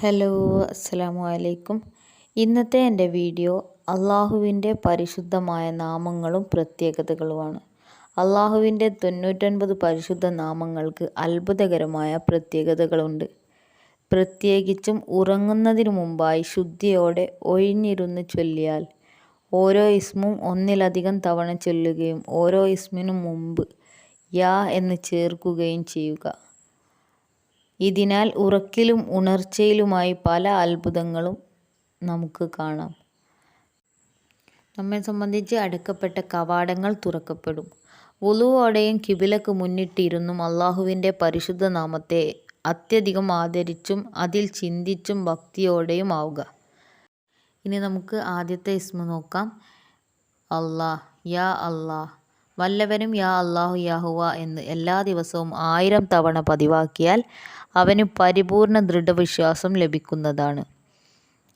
Hello അസ്സലാമു അലൈക്കും. ഇന്നത്തെ എന്റെ വീഡിയോ അള്ളാഹുവിന്റെ പരിശുദ്ധമായ നാമങ്ങളും പ്രത്യേകതകളുമാണ്. അള്ളാഹുവിന്റെ തൊണ്ണൂറ്റൊൻപത് പരിശുദ്ധ നാമങ്ങൾക്ക് അത്ഭുതകരമായ പ്രത്യേകതകളുണ്ട്. പ്രത്യേകിച്ചും ഉറങ്ങുന്നതിനു മുമ്പായി ശുദ്ധിയോടെ ഒഴിഞ്ഞിരുന്ന് ചൊല്ലിയാൽ ഓരോ ഇസ്മും ഒന്നിലധികം തവണ ചൊല്ലുകയും ഓരോ ഇസ്മിനും മുമ്പ് യാ എന്ന് ചേർക്കുകയും ചെയ്യുക. ഇതിനാൽ ഉറക്കിലും ഉണർച്ചയിലുമായി പല അത്ഭുതങ്ങളും നമുക്ക് കാണാം. നമ്മെ സംബന്ധിച്ച് അടക്കപ്പെട്ട കവാടങ്ങൾ തുറക്കപ്പെടും. വുളുവോടെയും കിബിലക്ക് മുന്നിട്ടിരുന്നും അള്ളാഹുവിന്റെ പരിശുദ്ധ നാമത്തെ അത്യധികം ആദരിച്ചും അതിൽ ചിന്തിച്ചും ഭക്തിയോടെയും ആവുക. ഇനി നമുക്ക് ആദ്യത്തെ ഇസ്മ നോക്കാം. അള്ളാഹ് യാ അള്ളാഹ്. വല്ലവനും യാ അള്ളാഹു യാഹുവ എന്ന് എല്ലാ ദിവസവും ആയിരം തവണ പതിവാക്കിയാൽ അവന് പരിപൂർണ ദൃഢവിശ്വാസം ലഭിക്കുന്നതാണ്.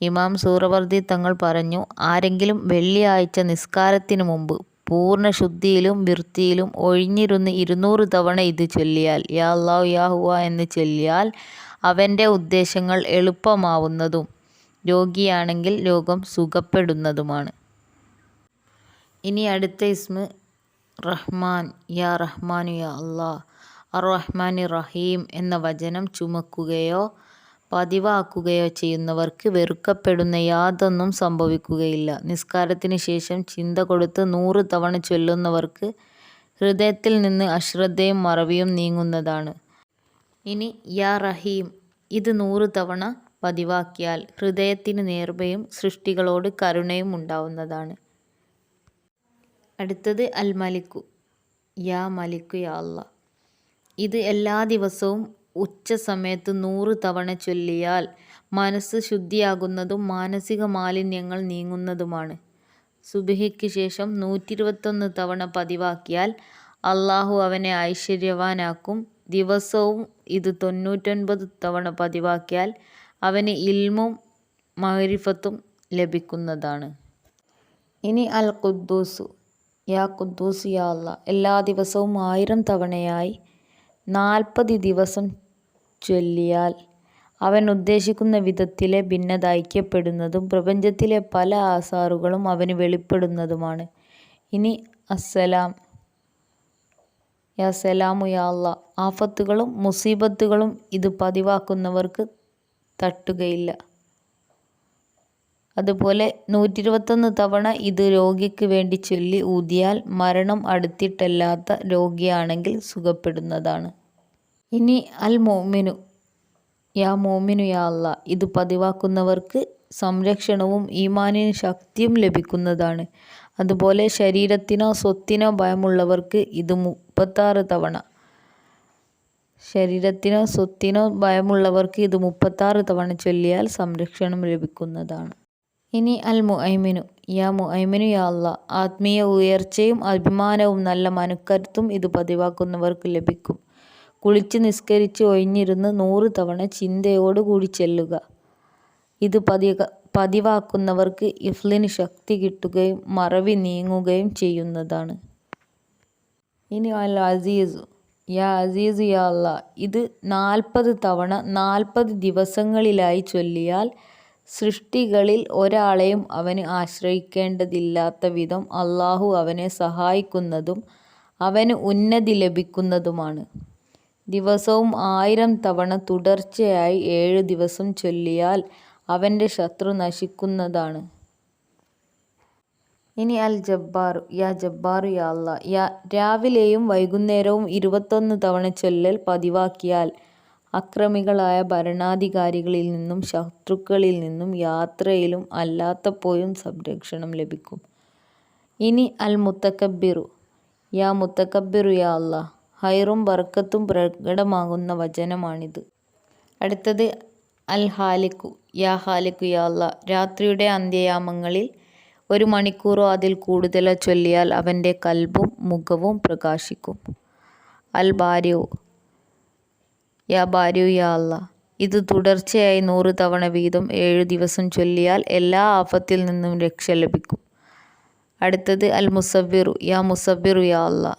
ഇമാം സൂറവർദി തങ്ങൾ പറഞ്ഞു ആരെങ്കിലും വെള്ളിയാഴ്ച നിസ്കാരത്തിനു മുമ്പ് പൂർണ ശുദ്ധിയിലും വൃത്തിയിലും ഒഴിഞ്ഞിരുന്ന് ഇരുന്നൂറ് തവണ ഇത് ചൊല്ലിയാൽ യാ അള്ളാഹു യാഹുവ എന്ന് ചൊല്ലിയാൽ അവന്റെ ഉദ്ദേശങ്ങൾ എളുപ്പമാവുന്നതും രോഗിയാണെങ്കിൽ രോഗം സുഖപ്പെടുന്നതുമാണ്. ഇനി അടുത്ത ഇസ്മ റഹ്മാൻ യാ റഹ്മാനു യാ അള്ളാ അർ റഹ്മാനി റഹീം എന്ന വചനം ചുമക്കുകയോ പതിവാക്കുകയോ ചെയ്യുന്നവർക്ക് വെറുക്കപ്പെടുന്ന യാതൊന്നും സംഭവിക്കുകയില്ല. നിസ്കാരത്തിന് ശേഷം ചിന്ത കൊടുത്ത് നൂറ് തവണ ചൊല്ലുന്നവർക്ക് ഹൃദയത്തിൽ നിന്ന് അശ്രദ്ധയും മറവിയും നീങ്ങുന്നതാണ്. ഇനി യാ റഹീം ഇത് നൂറ് തവണ പതിവാക്കിയാൽ ഹൃദയത്തിന് നേർമയും സൃഷ്ടികളോട് കരുണയും ഉണ്ടാവുന്നതാണ്. അടുത്തത് അൽ മലിക്കു യാ മലിക്കു യാ അല്ല ഇത് എല്ലാ ദിവസവും ഉച്ച സമയത്ത് നൂറ് തവണ ചൊല്ലിയാൽ മനസ്സ് ശുദ്ധിയാകുന്നതും മാനസിക മാലിന്യങ്ങൾ നീങ്ങുന്നതുമാണ്. സുബഹിക്ക് ശേഷം നൂറ്റിരുപത്തൊന്ന് തവണ പതിവാക്കിയാൽ അള്ളാഹു അവനെ ഐശ്വര്യവാനാക്കും. ദിവസവും ഇത് തൊണ്ണൂറ്റൊൻപത് തവണ പതിവാക്കിയാൽ അവന് ഇൽമും മഹരിഫത്തും ലഭിക്കുന്നതാണ്. ഇനി അൽ ഖുദ്ദൂസു യാ കുദ്ദൂസ് യാ എല്ലാ ദിവസവും ആയിരം തവണയായി നാൽപ്പത് ദിവസം ചൊല്ലിയാൽ അവൻ ഉദ്ദേശിക്കുന്ന വിധത്തിലെ ഭിന്നത ഐക്യപ്പെടുന്നതും പ്രപഞ്ചത്തിലെ പല ആസാറുകളും അവന് വെളിപ്പെടുന്നതുമാണ്. ഇനി അസ്സലാം. യാ സലാമു യാ ആഫത്തുകളും മുസീബത്തുകളും ഇത് പതിവാക്കുന്നവർക്ക് തട്ടുകയില്ല. അതുപോലെ നൂറ്റിരുപത്തൊന്ന് തവണ ഇത് രോഗിക്ക് വേണ്ടി ചൊല്ലി ഊതിയാൽ മരണം അടുത്തിട്ടല്ലാത്ത രോഗിയാണെങ്കിൽ സുഖപ്പെടുന്നതാണ്. ഇനി അൽ മോമിനു യാ മോമിനു യാ അല്ല ഇത് പതിവാക്കുന്നവർക്ക് സംരക്ഷണവും ഈമാനിന് ശക്തിയും ലഭിക്കുന്നതാണ്. അതുപോലെ ശരീരത്തിനോ സ്വത്തിനോ ഭയമുള്ളവർക്ക് ഇത് മുപ്പത്താറ് തവണ. ശരീരത്തിനോ സ്വത്തിനോ ഭയമുള്ളവർക്ക് ഇത് മുപ്പത്താറ് തവണ ചൊല്ലിയാൽ സംരക്ഷണം ലഭിക്കുന്നതാണ്. ഇനി അൽ മുഅൈമിനു യാ മുഅൈമിനു യാ അല്ല ആത്മീയ ഉയർച്ചയും അഭിമാനവും നല്ല മനക്കരുത്തും ഇത് പതിവാക്കുന്നവർക്ക് ലഭിക്കും. കുളിച്ച് നിസ്കരിച്ച് ഒഴിഞ്ഞിരുന്ന് നൂറ് തവണ ചിന്തയോടുകൂടി ചെല്ലുക. ഇത് പതി പതിവാക്കുന്നവർക്ക് ഇഫ്ലിന് ശക്തി കിട്ടുകയും മറവി നീങ്ങുകയും ചെയ്യുന്നതാണ്. ഇനി അൽ അസീസു യാ അസീസ് യാ അല്ല ഇത് നാൽപ്പത് തവണ നാൽപ്പത് ദിവസങ്ങളിലായി ചൊല്ലിയാൽ സൃഷ്ടികളിൽ ഒരാളെയും അവന് ആശ്രയിക്കേണ്ടതില്ലാത്ത വിധം അള്ളാഹു അവനെ സഹായിക്കുന്നതും അവന് ഉന്നതി ലഭിക്കുന്നതുമാണ്. ദിവസവും ആയിരം തവണ തുടർച്ചയായി ഏഴ് ദിവസം ചൊല്ലിയാൽ അവന്റെ ശത്രു നശിക്കുന്നതാണ്. ഇനി അൽ ജബ്ബാറു. യാ ജബ്ബാറു യാ അല്ല യാ രാവിലെയും വൈകുന്നേരവും ഇരുപത്തൊന്ന് തവണ ചൊല്ലൽ പതിവാക്കിയാൽ അക്രമികളായ ഭരണാധികാരികളിൽ നിന്നും ശത്രുക്കളിൽ നിന്നും യാത്രയിലും അല്ലാത്തപ്പോഴും സംരക്ഷണം ലഭിക്കും. ഇനി അൽ മുത്തക്കബിറു. യാ മുത്തക്കബിറു യാ അല്ല ഹൈറും ബർക്കത്തും പ്രകടമാകുന്ന വചനമാണിത്. അടുത്തത് അൽ ഹാലിക്കു. യാ ഹാലിക്കു യാ അല്ല രാത്രിയുടെ അന്ത്യയാമങ്ങളിൽ ഒരു മണിക്കൂറോ അതിൽ കൂടുതലോ ചൊല്ലിയാൽ അവന്റെ കൽബും മുഖവും പ്രകാശിക്കും. അൽ ബാര്യു യാ ബാര്യു യാ അല്ല ഇത് തുടർച്ചയായി നൂറ് തവണ വീതം ഏഴ് ദിവസം ചൊല്ലിയാൽ എല്ലാ ആഫത്തിൽ നിന്നും രക്ഷ ലഭിക്കും അടുത്തത് അൽ മുസബിറു യാ മുസബിറു യാ അല്ല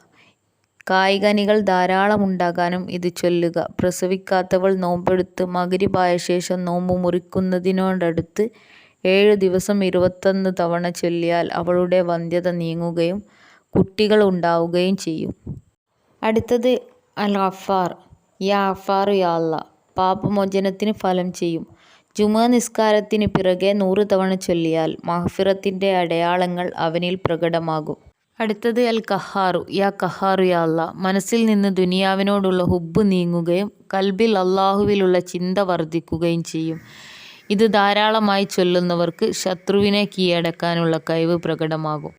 കായികനികൾ ധാരാളം ഉണ്ടാകാനും ഇത് ചൊല്ലുക. പ്രസവിക്കാത്തവൾ നോമ്പെടുത്ത് മകരിപായ ശേഷം നോമ്പ് മുറിക്കുന്നതിനോടടുത്ത് ഏഴു ദിവസം ഇരുപത്തൊന്ന് തവണ ചൊല്ലിയാൽ അവളുടെ വന്ധ്യത നീങ്ങുകയും കുട്ടികൾ ഉണ്ടാവുകയും ചെയ്യും. അടുത്തത് അൽ-ഗഫാർ. യാ ഗഫാറു യാ അല്ലാഹ്. പാപമോചനത്തിന് ഫലം ചെയ്യും. ജുമാ നിസ്കാരത്തിന് പിറകെ നൂറ് തവണ ചൊല്ലിയാൽ മഹഫിറത്തിന്റെ അടയാളങ്ങൾ അവനിൽ പ്രകടമാകും. അടുത്തത് അൽ കഹാറു യാ കഹാറു യാ. മനസ്സിൽ നിന്ന് ദുനിയാവിനോടുള്ള ഹുബ്ബ് നീങ്ങുകയും കൽബിൽ അള്ളാഹുവിലുള്ള ചിന്ത വർദ്ധിക്കുകയും ചെയ്യും. ഇത് ധാരാളമായി ചൊല്ലുന്നവർക്ക് ശത്രുവിനെ കീഴടക്കാനുള്ള കഴിവ് പ്രകടമാകും.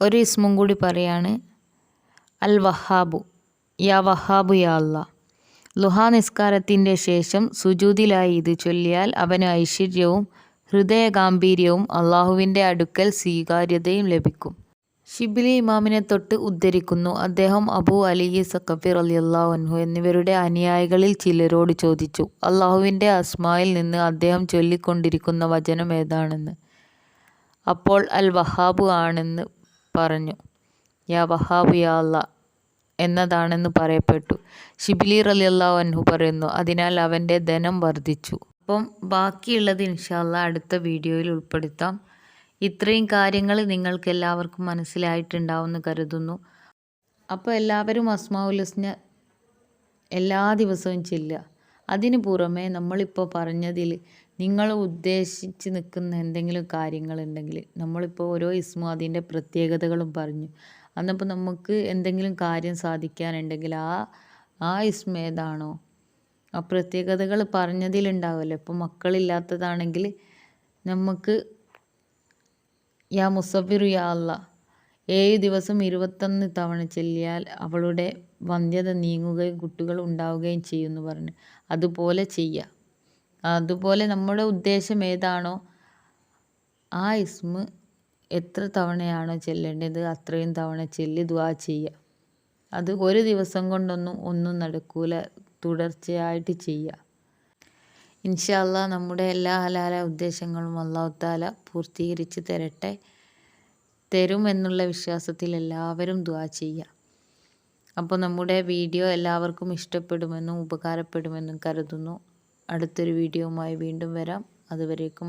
ഒരു ഇസ്മും കൂടി പറയാണ്. അൽ വഹാബു യാ വഹാബു യാ. ളുഹാ നിസ്കാരത്തിന്റെ ശേഷം സുജൂതിലായി ഇത് ചൊല്ലിയാൽ അവന് ഐശ്വര്യവും ഹൃദയഗാംഭീര്യവും അള്ളാഹുവിന്റെ അടുക്കൽ സ്വീകാര്യതയും ലഭിക്കും. ഷിബിലി ഇമാമിനെ തൊട്ട് ഉദ്ധരിക്കുന്നു. അദ്ദേഹം അബു അലി സക്കഫിർ അലി അൻഹു എന്നിവരുടെ അനുയായികളിൽ ചിലരോട് ചോദിച്ചു. അള്ളാഹുവിന്റെ അസ്മായിൽ നിന്ന് അദ്ദേഹം ചൊല്ലിക്കൊണ്ടിരിക്കുന്ന വചനം ഏതാണെന്ന്. അപ്പോൾ അൽ വഹാബു ആണെന്ന് പറഞ്ഞു. യാ വഹാബു യാ അല്ലാഹ് എന്നതാണെന്ന് പറയപ്പെട്ടു. ഷിബിലി റളിയല്ലാഹു അൻഹു പറയുന്നു. അതിനാൽ അവന്റെ ധനം വർദ്ധിച്ചു. അപ്പം ബാക്കിയുള്ളത് ഇൻഷാല്ല അടുത്ത വീഡിയോയിൽ ഉൾപ്പെടുത്താം. ഇത്രയും കാര്യങ്ങൾ നിങ്ങൾക്ക് എല്ലാവർക്കും മനസ്സിലായിട്ടുണ്ടാവുമെന്ന് കരുതുന്നു. അപ്പോൾ എല്ലാവരും അസ്മാവുലസ്ന എല്ലാ ദിവസവും ചെല്ലുക അതിനു പുറമെ നമ്മളിപ്പോൾ പറഞ്ഞതിൽ നിങ്ങൾ ഉദ്ദേശിച്ച് നിൽക്കുന്ന എന്തെങ്കിലും കാര്യങ്ങളുണ്ടെങ്കിൽ നമ്മളിപ്പോൾ ഓരോ ഇസ്മും അതിന്റെ പ്രത്യേകതകളും പറഞ്ഞു. അന്നപ്പോൾ നമുക്ക് എന്തെങ്കിലും കാര്യം സാധിക്കാനുണ്ടെങ്കിൽ ആ ആ ഇസ്മ ഏതാണോ ആ പ്രത്യേകതകൾ പറഞ്ഞതിലുണ്ടാവുമല്ലോ. ഇപ്പോൾ മക്കളില്ലാത്തതാണെങ്കിൽ നമുക്ക് യാ മുസഫിറു യാ ഏഴ് ദിവസം ഇരുപത്തൊന്ന് തവണ ചെല്ലിയാൽ അവളുടെ വന്ധ്യത നീങ്ങുകയും കുട്ടികൾ ഉണ്ടാവുകയും ചെയ്യുമെന്ന് പറഞ്ഞു. അതുപോലെ ചെയ്യുക. അതുപോലെ നമ്മുടെ ഉദ്ദേശം ഏതാണോ ആ ഇസ്മ് എത്ര തവണയാണോ ചെല്ലേണ്ടത് അത്രയും തവണ ചെല്ലി ദുആ ചെയ്യുക. അത് ഒരു ദിവസം കൊണ്ടൊന്നും ഒന്നും നടക്കൂല. തുടർച്ചയായിട്ട് ചെയ്യുക. ഇൻഷല്ല നമ്മുടെ എല്ലാ ഹലാല ഉദ്ദേശങ്ങളും അല്ലാഹു തആല പൂർത്തീകരിച്ച് തരട്ടെ. തരും എന്നുള്ള വിശ്വാസത്തിൽ എല്ലാവരും ദുആ ചെയ്യുക. അപ്പോൾ നമ്മുടെ വീഡിയോ എല്ലാവർക്കും ഇഷ്ടപ്പെടുമെന്നും ഉപകാരപ്പെടുമെന്നും കരുതുന്നു. അടുത്തൊരു വീഡിയോയുമായി വീണ്ടും വരാം. അതുവരേക്കും